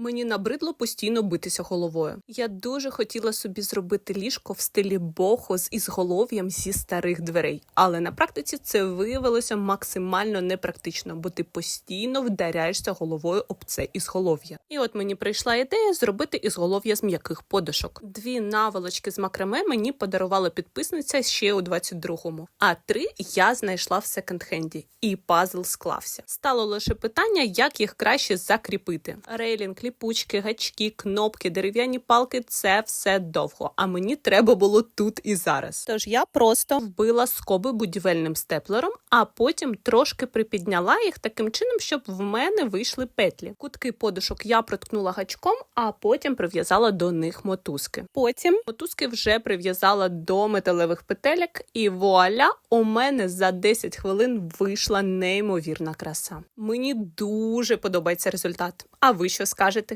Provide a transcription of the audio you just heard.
Мені набридло постійно битися головою. Я дуже хотіла собі зробити ліжко в стилі бохо з ізголов'ям зі старих дверей, але на практиці це виявилося максимально непрактично, бо ти постійно вдаряєшся головою об це ізголов'я. І от мені прийшла ідея зробити ізголов'я з м'яких подушок. Дві наволочки з макраме мені подарувала підписниця ще у 22-му, а три я знайшла в секонд-хенді, і пазл склався. Стало лише питання, як їх краще закріпити. Рейлінг, ліпучки, гачки, кнопки, дерев'яні палки це все довго. А мені треба було тут і зараз. Тож я просто вбила скоби будівельним степлером, а потім трошки припідняла їх таким чином, щоб в мене вийшли петлі. Кутки подушок я проткнула гачком, а потім прив'язала до них мотузки. Потім мотузки вже прив'язала до металевих петелек, і вуаля, у мене за 10 хвилин вийшла неймовірна краса. Мені дуже подобається результат. А ви що скажете?